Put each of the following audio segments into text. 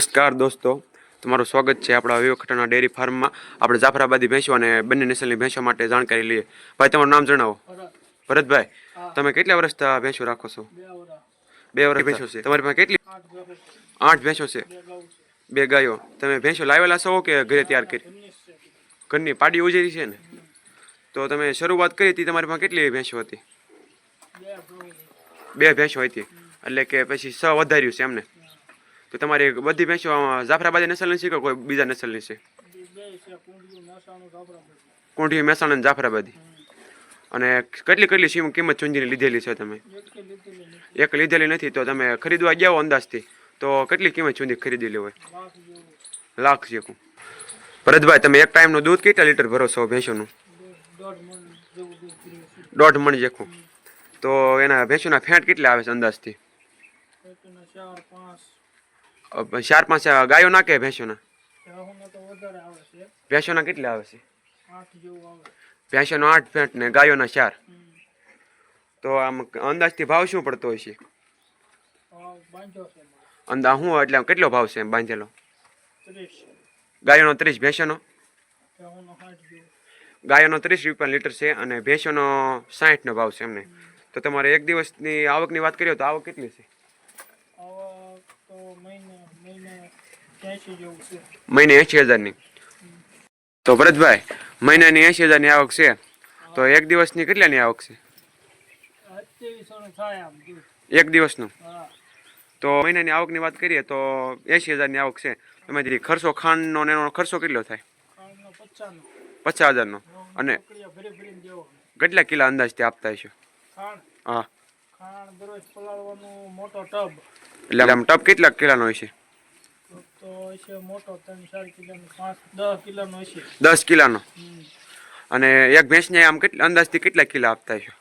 નમસ્કાર દોસ્તો. તમારું સ્વાગત છે આપણા વિવેકટના ડેરી ફાર્મમાં. આપણે જાફરાબાદી ભેંસો અને બંને નસલની ભેંસો માટે જાણકારી લઈએ. ભાઈ તમારું નામ જણાવો. ભરતભાઈ તમે કેટલા વર્ષથી ભેંસો રાખો છો? બે વર્ષ ભેંસો છે. તમારી પાસે કેટલી? આઠ ભેંસો છે. બે ગાયો તમે ભેંસો લાવેલા છો કે ઘરે તૈયાર કરી? ઘરની પાડી ઉજેરી છે ને? તો તમે શરૂઆત કરી હતી તમારી પાસે કેટલી ભેંસો હતી? બે ભેંસો હતી. એટલે કે પછી સ વધાર્યું છે એમને? તો તમારી બધી ભેંસો જાફરાબાદી નસલની છે કે કોઈ બીજા નસલની છે? કુંઠી મહેસાણા અને જાફરાબાદી. અને કેટલી કેટલી સીમ કિંમત ચુંજીની લીધેલી છે તમે? એક લીધેલી નથી, તો તમે ખરીદવા ગયા અંદાજથી. તો કેટલી કિંમત ચૂંજી ખરીદેલી હોય? લાખ જેવું. ભરતભાઈ, તમે એક ટાઈમનું દૂધ કેટલા લીટર ભરો છો ભેંસોનું? દોઢ મણ જેખું. તો એના ભેંસોના ફેટ કેટલા આવે છે અંદાજથી? ચાર પાંચ ગાયો કે ભેંસોના? ભેંસોના કેટલા આવે છે? ભેંસોનો આઠ ફેંટ ને ગાયોના ચાર. તો આમ અંદાજથી ભાવ શું પડતો હોય છે? અંદાજ હું એટલે કેટલો ભાવ છે બાંધેલો? ગાયોનો ત્રીસ ભેંસોનો? ગાયોનો ત્રીસ રૂપિયા લીટર છે અને ભેંસોનો સાહીઠનો ભાવ છે એમને. તો તમારે એક દિવસની આવકની વાત કરીએ તો આવક કેટલી છે? મહિને એંશી હજારની. તો ભરતભાઈ મહિનાની એંશી હજારની આવક છે. તો એક દિવસની કેટલાની આવક છે? એક દિવસનું? તો મહિનાની આવકની વાત કરીએ તો એંશી હજારની આવક છે. એમાંથી ખર્ચો ખાંડનો ને એનો ખર્ચો કેટલો થાય? પચાસ હજારનો અને કેટલા કિલા અંદાજ તે આપતા હશો? હા. એટલે આમ ટપ કેટલા કિલાનો હોય છે? તો છે મોટો ત્રણ ચાર કિલોનો પાંચ દસ કિલોનો હશે. દસ કિલાનો? અને એક ભેંસને આમ કેટલા અંદાજથી કેટલા કિલા આપતા હશો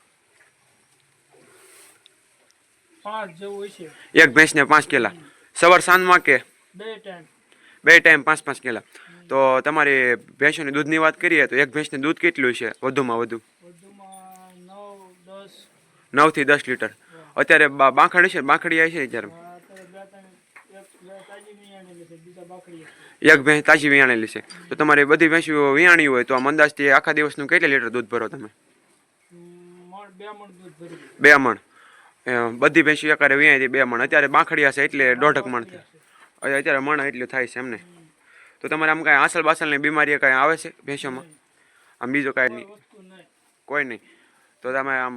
પાંચ જેવું હશે. એક ભેંસને પાંચ કિલા. સવાર સાંજમાં કે? બે ટાઈમ. બે ટાઈમ પાંચ પાંચ કિલા. તો તમારી ભેંસોની દૂધની વાત કરીએ તો એક ભેંસને દૂધ કેટલું છે? વધુમાં વધુ. નવથી દસ લીટર. અત્યારે બાંખડી છે બાંખડી આવી છે અત્યારે બે ત્રણ એક બે તાજી મિયાણી છે બીજા બાકડી છે એક ભેંસ તાજી વિયાણેલી છે. તો તમારે બધી ભેંસો વિયાણી હોય તો આમ અંદાજથી આખા દિવસનું કેટલા લીટર દૂધ ભરો તમે? બે મણ. બધી ભેંસો એકારે વિયાણી બે મણ. અત્યારે બાંખડિયા છે એટલે દોઢક મણ થાય. અત્યારે મણ એટલું થાય છે એમને તો તમારે આમ કાંઈ આસલ બાસલની બીમારી કાંઈ આવે છે ભેંસોમાં? આમ બીજું કાંઈ નહીં? કોઈ નહીં. તો તમે આમ,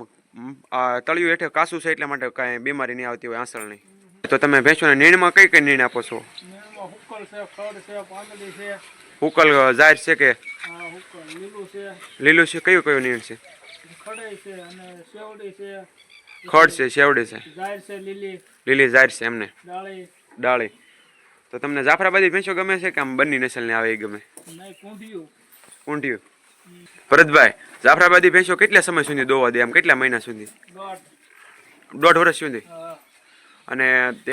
આ તળિયું હેઠે કાસું છે એટલા માટે કાંઈ બીમારી નહીં આવતી હોય આસળ નહીં તો તમે ભેંસોને નીણમાં કઈ કઈ નીણ આપો છો? મેળમાં છે ખડ છે પાંદડી છે. ઉકલ જાહેર છે કે? લીલું છે. લીલું છે કયું કયું નીણ છે? ખડાઈ છે અને સેવડી છે. ખડ છે શેવડી છે. જાહેર છે લીલી. લીલી જાહેર છે એમને? ડાળી. ડાળી. તો તમને જાફરાબાદી ભેંસો ગમે છે કે આમ બંને નસલની આવે એ ગમે? નહીં કુંઢિયું. ભરતભાઈ જાફરાબાદી ભેંસો કેટલા સમય સુધી દોવા દે? આમ કેટલા મહિના સુધી? દોઢ. દોઢ વર્ષ સુધી? અને તે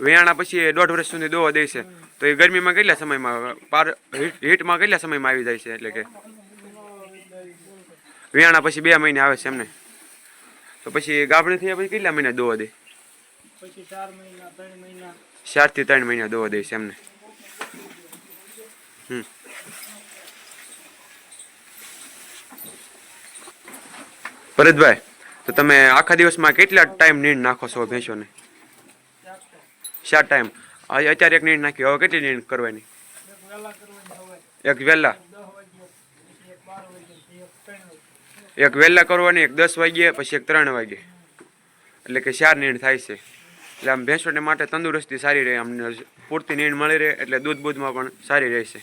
વિયાણા પછી દોઢ વર્ષ સુધી દોવા દે છે. તો એ ગરમીમાં કેટલા સમયમાં પાર હીટ હીટમાં કેટલા સમયમાં આવી જાય છે એટલે કે? વેણા પછી બે મહિને આવે છે એમને. તો પછી ગાભણી થયા પછી કેટલા મહિના દોવા દે? ચારથી ત્રણ મહિના દોવા દે છે એમને. હમ. ભરતભાઈ તો તમે આખા દિવસમાં કેટલા ટાઈમ નીણ નાખો છો ભેંસોને? શા ટાઈમ. અત્યારે એક નીણ નાખ્યો હવે કેટલી નીણ કરવાની? એક વહેલા એક વહેલા કરવાની, એક દસ વાગ્યે, પછી એક ત્રણ વાગે. એટલે કે ચાર નીણ થાય છે. એટલે આમ ભેંસોને માટે તંદુરસ્તી સારી રહે. અમને પૂરતી નીણ મળી રહે, એટલે દૂધ બૂધમાં પણ સારી રહેશે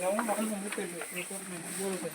Non, on va pas le faire.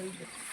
হয়ে যায়